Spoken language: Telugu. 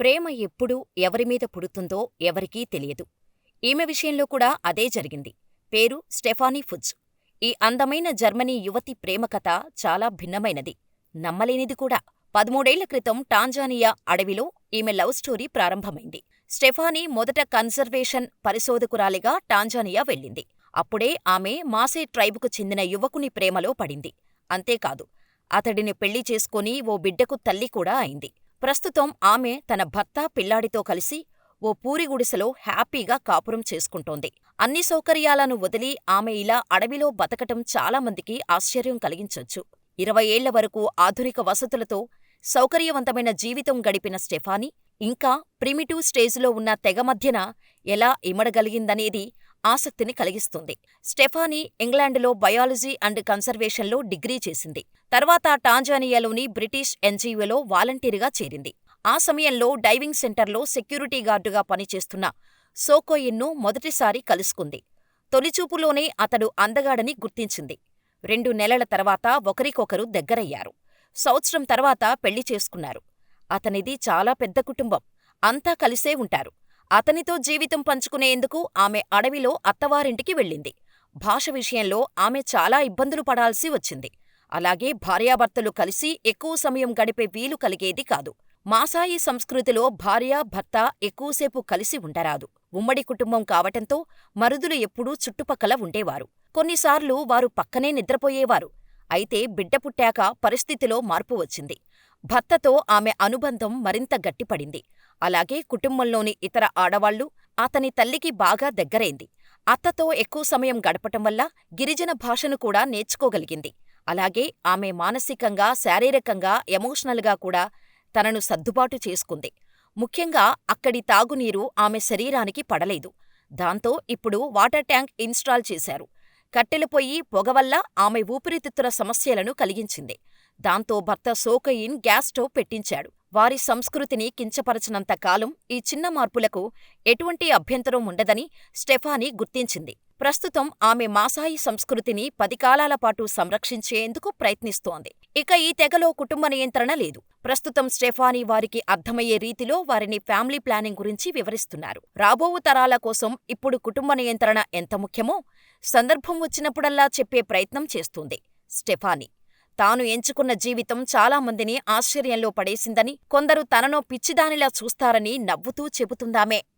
ప్రేమ ఎప్పుడు ఎవరిమీద పుడుతుందో ఎవరికీ తెలియదు. ఈమె విషయంలో కూడా అదే జరిగింది. పేరు స్టెఫానీ ఫుజ్ ఈ అందమైన జర్మనీ యువతి ప్రేమ కథ చాలా భిన్నమైనది. నమ్మలేనిది కూడా. పదమూడేళ్ళ క్రితం టాంజానియా అడవిలో ఈమె లవ్ స్టోరీ ప్రారంభమైంది. స్టెఫానీ మొదట కన్సర్వేషన్ పరిశోధకురాలిగా టాంజానియా వెళ్ళింది. అప్పుడే ఆమె మాసే ట్రైబుకు చెందిన యువకుని ప్రేమలో పడింది. అంతేకాదు, అతడిని పెళ్ళి చేసుకుని ఓ బిడ్డకు తల్లి కూడా అయింది. ప్రస్తుతం ఆమె తన భర్త, పిల్లాడితో కలిసి ఓ పూరిగుడిసెలో హ్యాపీగా కాపురం చేసుకుంటోంది. అన్ని సౌకర్యాలను వదిలి ఆమె ఇలా అడవిలో బతకటం చాలామందికి ఆశ్చర్యం కలిగించొచ్చు. ఇరవై ఏళ్ళ వరకు ఆధునిక వసతులతో సౌకర్యవంతమైన జీవితం గడిపిన స్టెఫానీ ఇంకా ప్రిమిటివ్ స్టేజిలో ఉన్న తెగ మధ్యన ఎలా ఇమడగలిగిందనేది ఆసక్తిని కలిగిస్తుంది. స్టెఫానీ ఇంగ్లాండులో బయాలజీ అండ్ కన్సర్వేషన్లో డిగ్రీ చేసింది. తర్వాత టాంజానియాలోని బ్రిటిష్ ఎన్జీవోలో వాలంటీరుగా చేరింది. ఆ సమయంలో డైవింగ్ సెంటర్లో సెక్యూరిటీ గార్డుగా పనిచేస్తున్న సోకోయిన్ను మొదటిసారి కలుసుకుంది. తొలిచూపులోనే అతడు అందగాడని గుర్తించింది. రెండు నెలల తర్వాత ఒకరికొకరు దగ్గరయ్యారు. సంవత్సరం తర్వాత పెళ్ళి చేసుకున్నారు. అతనిది చాలా పెద్ద కుటుంబం. అంతా కలిసే ఉంటారు. అతనితో జీవితం పంచుకునేందుకు ఆమె అడవిలో అత్తవారింటికి వెళ్ళింది. భాష విషయంలో ఆమె చాలా ఇబ్బందులు పడాల్సి వచ్చింది. అలాగే భార్యాభర్తలు కలిసి ఎక్కువ సమయం గడిపే వీలు కలిగేది కాదు. మాసాయి సంస్కృతిలో భార్య, భర్త ఎక్కువసేపు కలిసి ఉండరాదు. ఉమ్మడి కుటుంబం కావటంతో మరుదులు ఎప్పుడూ చుట్టుపక్కల ఉండేవారు. కొన్నిసార్లు వారు పక్కనే నిద్రపోయేవారు. అయితే బిడ్డ పుట్టాక పరిస్థితిలో మార్పు వచ్చింది. భర్తతో ఆమె అనుబంధం మరింత గట్టిపడింది. అలాగే కుటుంబంలోని ఇతర ఆడవాళ్ళు, అతని తల్లికి బాగా దగ్గరైంది. అత్తతో ఎక్కువ సమయం గడపటం వల్ల గిరిజన భాషను కూడా నేర్చుకోగలిగింది. అలాగే ఆమె మానసికంగా, శారీరకంగా, ఎమోషనల్గా కూడా తనను సర్దుబాటు చేసుకుంది. ముఖ్యంగా అక్కడి తాగునీరు ఆమె శరీరానికి పడలేదు. దాంతో ఇప్పుడు వాటర్ ట్యాంక్ ఇన్స్టాల్ చేశారు. కట్టెల పొయ్యి, పొగ వల్ల ఆమె ఊపిరితిత్తుల సమస్యలను కలిగించింది. దాంతో భర్త సోకయిన్ గ్యాస్ స్టవ్ పెట్టించాడు. వారి సంస్కృతిని కించపరచనంత కాలం ఈ చిన్న మార్పులకు ఎటువంటి అభ్యంతరం ఉండదని స్టెఫానీ గుర్తించింది. ప్రస్తుతం ఆమె మాసాయి సంస్కృతిని పది కాలాల పాటు సంరక్షించేందుకు ప్రయత్నిస్తోంది. ఇక ఈ తెగలో కుటుంబ నియంత్రణ లేదు. ప్రస్తుతం స్టెఫానీ వారికి అర్థమయ్యే రీతిలో వారిని ఫ్యామిలీ ప్లానింగ్ గురించి వివరిస్తున్నారు. రాబోవు తరాల కోసం ఇప్పుడు కుటుంబ నియంత్రణ ఎంత ముఖ్యమో సందర్భం వచ్చినప్పుడల్లా చెప్పే ప్రయత్నం చేస్తుంది స్టెఫానీ. తాను ఎంచుకున్న జీవితం చాలా మందిని ఆశ్చర్యంలో పడేసిందని, కొందరు తననో పిచ్చిదానిలా చూస్తారని నవ్వుతూ చెబుతుందామె.